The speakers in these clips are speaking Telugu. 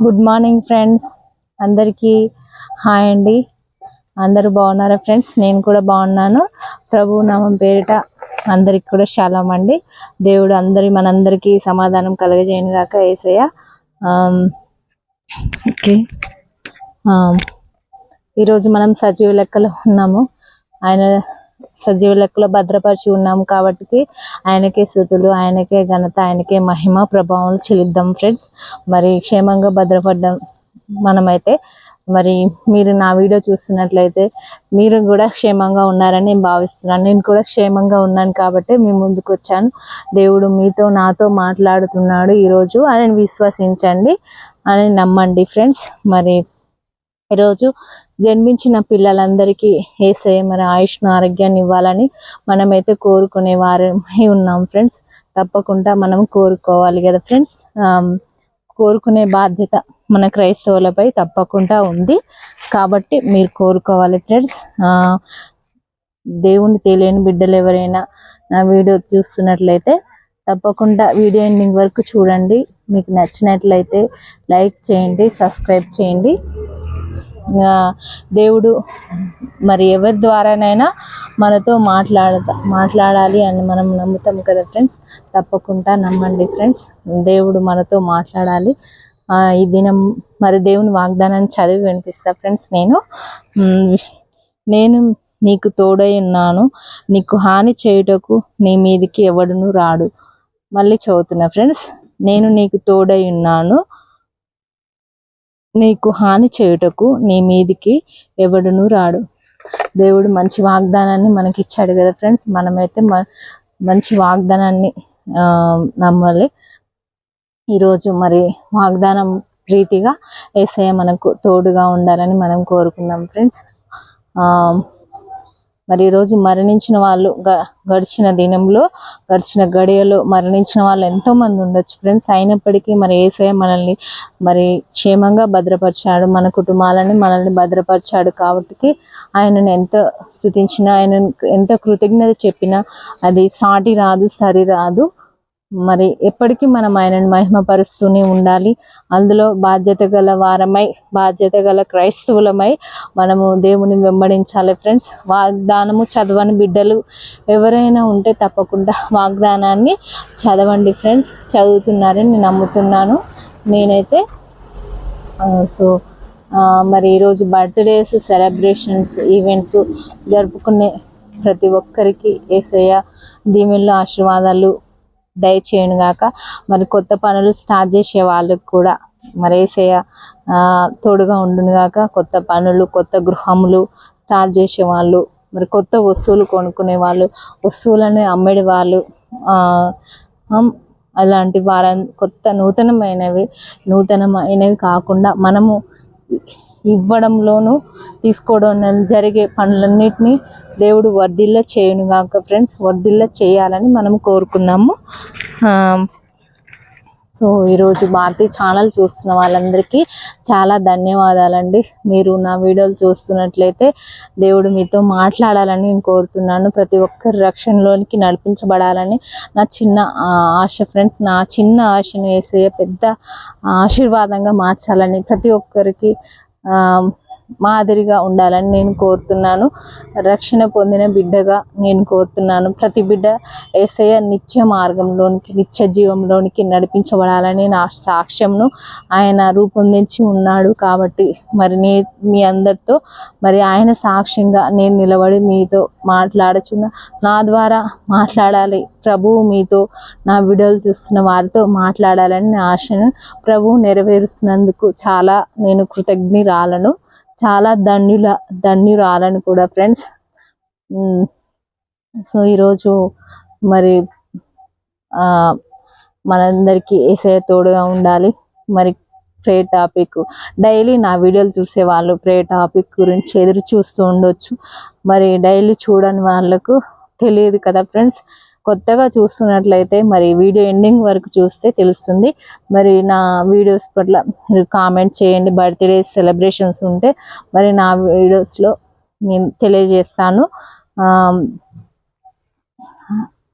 గుడ్ మార్నింగ్ ఫ్రెండ్స్ అందరికీ హాయ్ అండి. అందరూ బాగున్నారా ఫ్రెండ్స్ నేను కూడా బాగున్నాను. ప్రభు నామం పేరిట అందరికి కూడా శాలం అండి. దేవుడు అందరి మనందరికీ సమాధానం కలగజేయను గాక ఏసయ్య. ఓకే. ఈరోజు మనం సజీవ లెక్కలో ఉన్నాము. ఆయన సజీవ లెక్కలో భద్రపరిచి ఉన్నాము కాబట్టి ఆయనకే స్థుతులు ఆయనకే ఘనత ఆయనకే మహిమ ప్రభావం చెల్లిద్దాం ఫ్రెండ్స్. మరి క్షేమంగా భద్రపడ్డాం మనమైతే మరి మీరు నా వీడియో చూస్తున్నట్లయితే మీరు కూడా క్షేమంగా ఉన్నారని నేను భావిస్తున్నాను. నేను కూడా క్షేమంగా ఉన్నాను కాబట్టి మీ ముందుకు వచ్చాను. దేవుడు మీతో నాతో మాట్లాడుతున్నాడు ఈరోజు. అని విశ్వసించండి. అని నమ్మండి ఫ్రెండ్స్. మరి ఈరోజు జన్మించిన పిల్లలందరికీ ఏసే మరి ఆయుష్ను ఆరోగ్యాన్ని ఇవ్వాలని మనమైతే కోరుకునే వారమై ఉన్నాం ఫ్రెండ్స్. తప్పకుండా మనం కోరుకోవాలి కదా ఫ్రెండ్స్. కోరుకునే బాధ్యత మన క్రైస్తవులపై తప్పకుండా ఉంది. కాబట్టి మీరు కోరుకోవాలి ఫ్రెండ్స్. దేవుని తెలియని బిడ్డలు ఎవరైనా నా వీడియో చూస్తున్నట్లయితే తప్పకుండా వీడియో ఎండింగ్ వరకు చూడండి. మీకు నచ్చినట్లయితే లైక్ చేయండి సబ్స్క్రైబ్ చేయండి. దేవుడు మరి ఎవరి ద్వారానైనా మనతో మాట్లాడతా మాట్లాడాలి అని మనం నమ్ముతాం కదా ఫ్రెండ్స్? తప్పకుండా నమ్మండి ఫ్రెండ్స్. దేవుడు మనతో మాట్లాడాలి. ఈ దినం మరి దేవుని వాగ్దానాన్ని చదివి వినిపిస్తా ఫ్రెండ్స్ నేను. నేను నీకు తోడై ఉన్నాను. నీకు హాని చేయుటకు నీ మీదికి ఎవడును రాడు. మళ్ళీ చదువుతున్నా ఫ్రెండ్స్. నేను నీకు తోడై ఉన్నాను. నీకు హాని చేయుటకు నీ మీదికి ఎవడును రాడు. దేవుడు మంచి వాగ్దానాన్ని మనకి ఇచ్చాడు కదా ఫ్రెండ్స్. మనమైతే మ- మంచి వాగ్దానాన్ని ఆ, నమ్మాలి. ఈరోజు మరి వాగ్దానం ప్రీతిగా ఏసయ్య మనకు తోడుగా ఉండాలని మనం కోరుకుందాం ఫ్రెండ్స్. ఆ, మరి ఈరోజు మరణించిన వాళ్ళు గ- గడిచిన దినంలో గడిచిన గడియలో మరణించిన వాళ్ళు ఎంతో మంది ఉండొచ్చు ఫ్రెండ్స్. అయినప్పటికీ మరి ఏసయ మనల్ని మరి క్షేమంగా భద్రపరిచాడు. మన కుటుంబాలని మనల్ని భద్రపరిచాడు కాబట్టి ఆయనను ఎంత స్థుతించినా ఆయన ఎంత కృతజ్ఞత చెప్పినా అది సాటి రాదు సరి రాదు. మరి ఎప్పటికీ మనం ఆయనను మహిమపరుస్తూనే ఉండాలి. అందులో బాధ్యత గల వారమై బాధ్యత గల క్రైస్తవులమై మనము దేవుని వెంబడించాలి ఫ్రెండ్స్. వాగ్దానము చదవని బిడ్డలు ఎవరైనా ఉంటే తప్పకుండా వాగ్దానాన్ని చదవండి ఫ్రెండ్స్. చదువుతున్నారని నేను నమ్ముతున్నాను. నేనైతే సో మరి ఈరోజు బర్త్డేస్ సెలబ్రేషన్స్ ఈవెంట్స్ జరుపుకునే ప్రతి ఒక్కరికి ఏసయ్య దీవెనలు ఆశీర్వాదాలు దయచేయను గాక. మరి కొత్త పనులు స్టార్ట్ చేసే వాళ్ళకి కూడా మరి తోడుగా ఉండును గాక. కొత్త పనులు కొత్త గృహములు స్టార్ట్ చేసే వాళ్ళు మరి కొత్త వస్తువులు కొనుక్కునే వాళ్ళు వస్తువులని అమ్మేది వాళ్ళు అలాంటి వార కొత్త నూతనమైనవి నూతనమైనవి కాకుండా మనము ఇవ్వడంలోనూ తీసుకోవడం జరిగే పనులన్నిటినీ దేవుడు వర్ధిల్ల చేయను కాక ఫ్రెండ్స్. వర్ధిల్ల చేయాలని మనం కోరుకుందాము. సో ఈరోజు భారతీ ఛానల్ చూస్తున్న వాళ్ళందరికీ చాలా ధన్యవాదాలండి. మీరు నా వీడియోలు చూస్తున్నట్లయితే దేవుడు మీతో మాట్లాడాలని నేను కోరుతున్నాను. ప్రతి ఒక్కరి రక్షణలోనికి నడిపించబడాలని నా చిన్న ఆశ ఫ్రెండ్స్ నా చిన్న ఆశను వేసే పెద్ద ఆశీర్వాదంగా మార్చాలని ప్రతి ఒక్కరికి um, మాదిరిగా ఉండాలని నేను కోరుతున్నాను. రక్షణ పొందిన బిడ్డగా నేను కోరుతున్నాను. ప్రతి బిడ్డ ఏసయ్య నిత్య మార్గంలోనికి నిత్య జీవంలోనికి నడిపించబడాలని నా సాక్ష్యంను ఆయన రూపొందించి ఉన్నాడు కాబట్టి మరి నీ మీ అందరితో మరి ఆయన సాక్ష్యంగా నేను నిలబడి మీతో మాట్లాడుచున్న నా ద్వారా మాట్లాడాలి. ప్రభువు మీతో నా వీడియోలు చూస్తున్న వారితో మాట్లాడాలని నా ఆశను ప్రభువు నెరవేరుస్తున్నందుకు చాలా నేను కృతజ్ఞురాలను. చాలా ధన్యుల ధన్యురాలను కూడా ఫ్రెండ్స్ సో ఈరోజు మరి ఆ, మనందరికీ ఏసే తోడుగా ఉండాలి. మరి ప్రే టాపిక్ డైలీ నా వీడియోలు చూసే వాళ్ళు ప్రే టాపిక్ గురించి ఎదురు చూస్తూ ఉండొచ్చు. మరి డైలీ చూడని వాళ్ళకు తెలియదు కదా ఫ్రెండ్స్ కొత్తగా చూస్తున్నట్లయితే మరి వీడియో ఎండింగ్ వరకు చూస్తే తెలుస్తుంది. మరి నా వీడియోస్ పట్ల మీరు కామెంట్ చేయండి. బర్త్డే సెలబ్రేషన్స్ ఉంటే మరి నా వీడియోస్లో నేను తెలియజేస్తాను.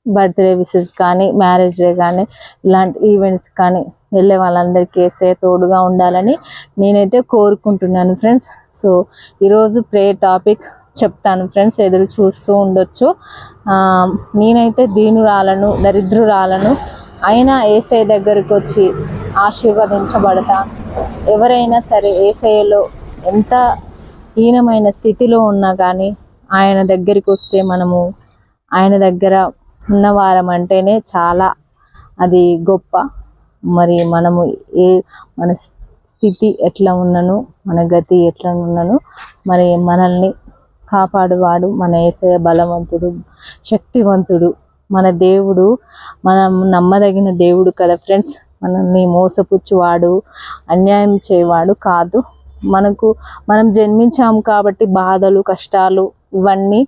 బర్త్డే విసెస్ కానీ మ్యారేజ్ డే కానీ ఇలాంటి ఈవెంట్స్ కానీ వెళ్ళే వాళ్ళందరికీ వేసే తోడుగా ఉండాలని నేనైతే కోరుకుంటున్నాను ఫ్రెండ్స్. సో ఈరోజు ప్రే టాపిక్ చెప్తాను ఫ్రెండ్స్ ఎదురు చూస్తూ ఉండొచ్చు. నేనైతే దీనురాలను దరిద్రురాలను అయినా ఏసఐ దగ్గరికి వచ్చి ఆశీర్వదించబడతా. ఎవరైనా సరే ఏసఐలో ఎంత హీనమైన స్థితిలో ఉన్నా కానీ ఆయన దగ్గరికి వస్తే మనము ఆయన దగ్గర ఉన్నవారం అంటేనే చాలా అది గొప్ప. మరి మనము ఏ మన స్థితి ఎట్లా ఉన్నను మన గతి ఎట్లా ఉన్నను మరి మనల్ని కాపాడువాడు మన ఏసయ బలవంతుడు శక్తివంతుడు మన దేవుడు మనం నమ్మదగిన దేవుడు కదా ఫ్రెండ్స్. మనల్ని మోసపుచ్చువాడు అన్యాయం చేయవాడు కాదు. మనకు మనం జన్మించాము కాబట్టి బాధలు కష్టాలు ఇవన్నీ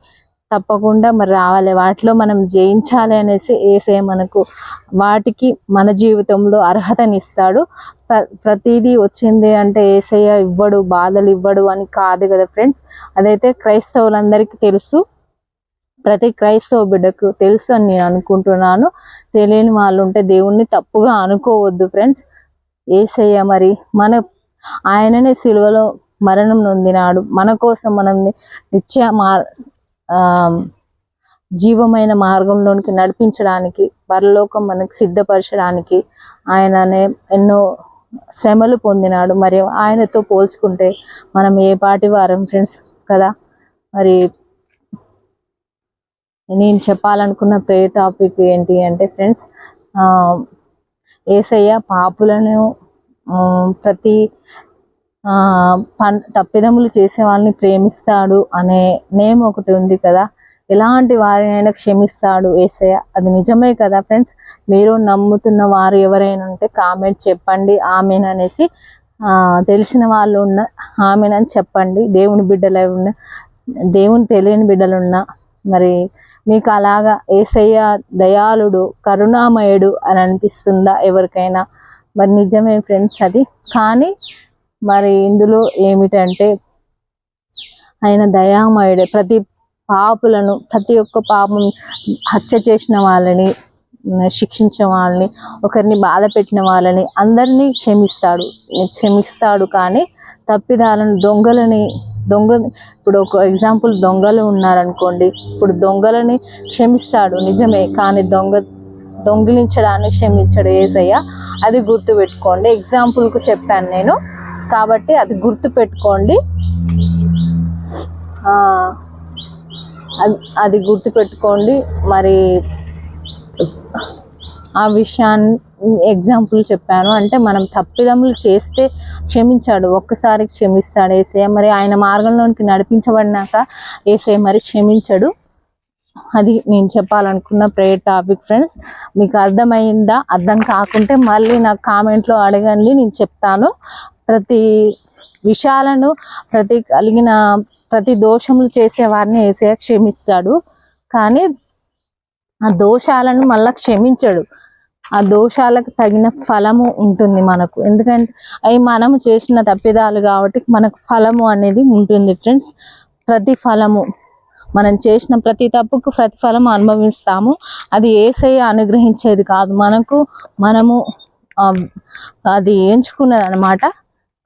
తప్పకుండా మరి రావాలి. వాటిలో మనం జయించాలి అనేసి ఏసే మనకు వాటికి మన జీవితంలో అర్హతనిస్తాడు. ప్ర ప్రతిదీ వచ్చింది అంటే ఏసయ్య ఇవ్వడు బాధలు ఇవ్వడు అని కాదు కదా ఫ్రెండ్స్. అదైతే క్రైస్తవులందరికీ తెలుసు. ప్రతి క్రైస్తవ బిడ్డకు తెలుసు అని నేను అనుకుంటున్నాను. తెలియని వాళ్ళు ఉంటే దేవుణ్ణి తప్పుగా అనుకోవద్దు ఫ్రెండ్స్. ఏసయ్య మరి మన ఆయననే సిలువలో మరణం నొందినాడు. మన కోసం మనం నిత్య మా జీవమైన మార్గంలోనికి నడిపించడానికి పరలోకం మనకు సిద్ధపరచడానికి ఆయననే ఎన్నో శ్రమలు పొందినాడు. మరి ఆయనతో పోల్చుకుంటే మనం ఏ పాటి వారం ఫ్రెండ్స్ కదా? మరి నేను చెప్పాలనుకున్న ప్రే టాపిక్ ఏంటి అంటే ఫ్రెండ్స్ ఏసయ్య పాపులను ప్రతి తప్పిదములు చేసే వాళ్ళని ప్రేమిస్తాడు అనే నేమ్ ఒకటి ఉంది కదా. ఎలాంటి వారినైనా క్షమిస్తాడు ఏసయ్య. అది నిజమే కదా ఫ్రెండ్స్? మీరు నమ్ముతున్న వారు ఎవరైనా ఉంటే కామెంట్ చెప్పండి. ఆమెన్ అనేసి తెలిసిన వాళ్ళు ఉన్న ఆమెన్ అని చెప్పండి. దేవుని బిడ్డలై ఉన్న దేవుని తెలియని బిడ్డలున్నా మరి మీకు అలాగా ఏసయ్య దయాళుడు కరుణామయుడు అని అనిపిస్తుందా ఎవరికైనా? మరి నిజమే ఫ్రెండ్స్ అది. కానీ మరి ఇందులో ఏమిటంటే ఆయన దయామయుడే. ప్రతి పాపులను ప్రతి ఒక్క పాపం హత్య చేసిన వాళ్ళని శిక్షించిన వాళ్ళని ఒకరిని బాధ పెట్టిన వాళ్ళని అందరినీ క్షమిస్తాడు. క్షమిస్తాడు కానీ తప్పిదాలను దొంగలని దొంగ ఇప్పుడు ఒక ఎగ్జాంపుల్ దొంగలు ఉన్నారనుకోండి ఇప్పుడు దొంగలని క్షమిస్తాడు నిజమే కానీ దొంగ దొంగిలించడాన్ని క్షమించడు ఏసయ్య. అది గుర్తుపెట్టుకోండి. ఎగ్జాంపుల్కు చెప్పాను నేను. కాబట్టి అది గుర్తు పెట్టుకోండి. అది అది గుర్తుపెట్టుకోండి మరి ఆ విషయాన్ని ఎగ్జాంపుల్ చెప్పాను. అంటే మనం తప్పిదములు చేస్తే క్షమించాడు ఒక్కసారి క్షమిస్తాడు ఏసే మరి ఆయన మార్గంలోనికి నడిపించబడినాక ఏసే మరి క్షమించడు. అది నేను చెప్పాలనుకున్న ప్రేయర్ టాపిక్ ఫ్రెండ్స్ మీకు అర్థమైందా? అర్థం కాకుంటే మళ్ళీ నాకు కామెంట్లో అడగండి నేను చెప్తాను. ప్రతి విషయాలను ప్రతి కలిగిన ప్రతి దోషములు చేసే వారిని ఏసే క్షమిస్తాడు. కానీ ఆ దోషాలను మళ్ళా క్షమించడు. ఆ దోషాలకు తగిన ఫలము ఉంటుంది మనకు. ఎందుకంటే అవి మనము చేసిన తప్పిదాలు కాబట్టి మనకు ఫలము అనేది ఉంటుంది ఫ్రెండ్స్. ప్రతి ఫలము మనం చేసిన ప్రతి తప్పుకు ప్రతిఫలం అనుభవిస్తాము. అది ఏసై అనుగ్రహించేది కాదు. మనకు మనము అది ఎంచుకున్నది అనమాట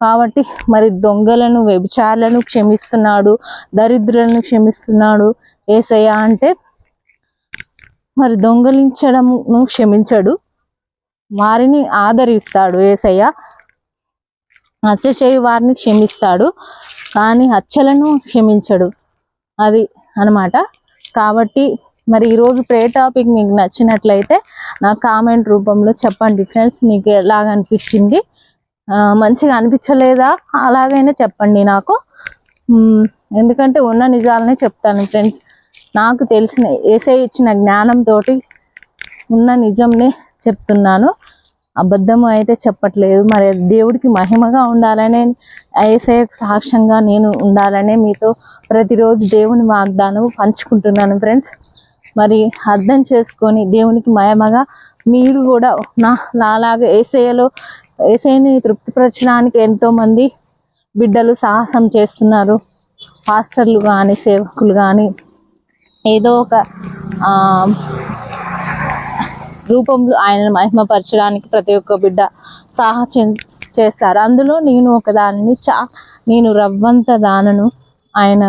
కాబట్టి మరి దొంగలను వ్యభిచారులను క్షమిస్తున్నాడు దరిద్రులను క్షమిస్తున్నాడు ఏసయ్య అంటే మరి దొంగలించడమును క్షమించడు. వారిని ఆదరిస్తాడు ఏసయ్య. హత్య చేయి వారిని క్షమిస్తాడు కానీ హత్యలను క్షమించడు. అది అన్నమాట. కాబట్టి మరి ఈరోజు ప్రే టాపిక్ మీకు నచ్చినట్లయితే నా కామెంట్ రూపంలో చెప్పండి ఫ్రెండ్స్ మీకు ఎలాగ అనిపించింది? మంచిగా అనిపించలేదా? అలాగైనా చెప్పండి నాకు. ఎందుకంటే ఉన్న నిజాలనే చెప్తాను ఫ్రెండ్స్. నాకు తెలిసిన ఏసై ఇచ్చిన జ్ఞానంతో ఉన్న నిజంనే చెప్తున్నాను. అబద్ధము అయితే చెప్పట్లేదు. మరి దేవుడికి మహిమగా ఉండాలనే ఏసఐ సాక్ష్యంగా నేను ఉండాలనే మీతో ప్రతిరోజు దేవుని వాగ్దానం పంచుకుంటున్నాను ఫ్రెండ్స్. మరి అర్థం చేసుకొని దేవునికి మహిమగా మీరు కూడా నా నాలాగా ఏసఐలో ఏసైని తృప్తిపరచడానికి ఎంతోమంది బిడ్డలు సాహసం చేస్తున్నారు. పాస్టర్లు కానీ సేవకులు కానీ ఏదో ఒక రూపంలో ఆయనను మహిమపరచడానికి ప్రతి ఒక్క బిడ్డ సాహసం చేస్తారు. అందులో నేను ఒక దానిని చా నేను రవ్వంత దానను ఆయన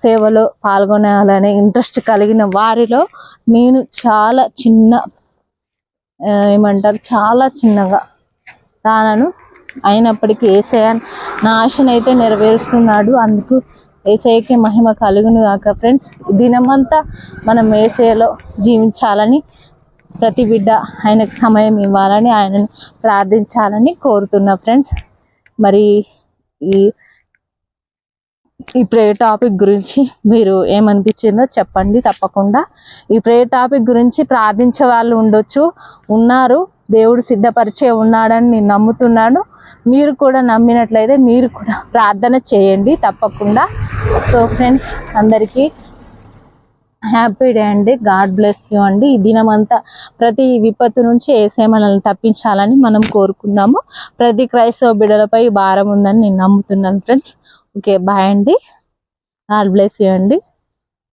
సేవలో పాల్గొనాలనే ఇంట్రెస్ట్ కలిగిన వారిలో నేను చాలా చిన్న ఏమంటారు? చాలా చిన్నగా దానను అయినప్పటికీ ఏసయ నా ఆశనైతే నెరవేరుస్తున్నాడు. అందుకు ఏసఐకి మహిమ కలుగును కాక ఫ్రెండ్స్. దినమంతా మనం ఏసయలో జీవించాలని ప్రతి బిడ్డ ఆయనకు సమయం ఇవ్వాలని ఆయనను ప్రార్థించాలని కోరుతున్నా ఫ్రెండ్స్. మరి ఈ ఈ ప్రే టాపిక్ గురించి మీరు ఏమనిపించిందో చెప్పండి తప్పకుండా. ఈ ప్రే టాపిక్ గురించి ప్రార్థించే వాళ్ళు ఉండొచ్చు ఉన్నారు దేవుడు సిద్ధపరిచే ఉన్నాడని నేను నమ్ముతున్నాను. మీరు కూడా నమ్మినట్లయితే మీరు కూడా ప్రార్థన చేయండి తప్పకుండా. సో ఫ్రెండ్స్ అందరికీ హ్యాపీ డే అండి. గాడ్ బ్లెస్ యూ అండి. ఈ దినమంతా ప్రతి విపత్తు నుంచి ఏసే మనల్ని తప్పించాలని మనం కోరుకుందాము. ప్రతి క్రైస్తవ బిడ్డలపై భారం ఉందని నేను నమ్ముతున్నాను ఫ్రెండ్స్. ఓకే బాయ్ అండి. గాడ్ బ్లెస్ యూ అండి.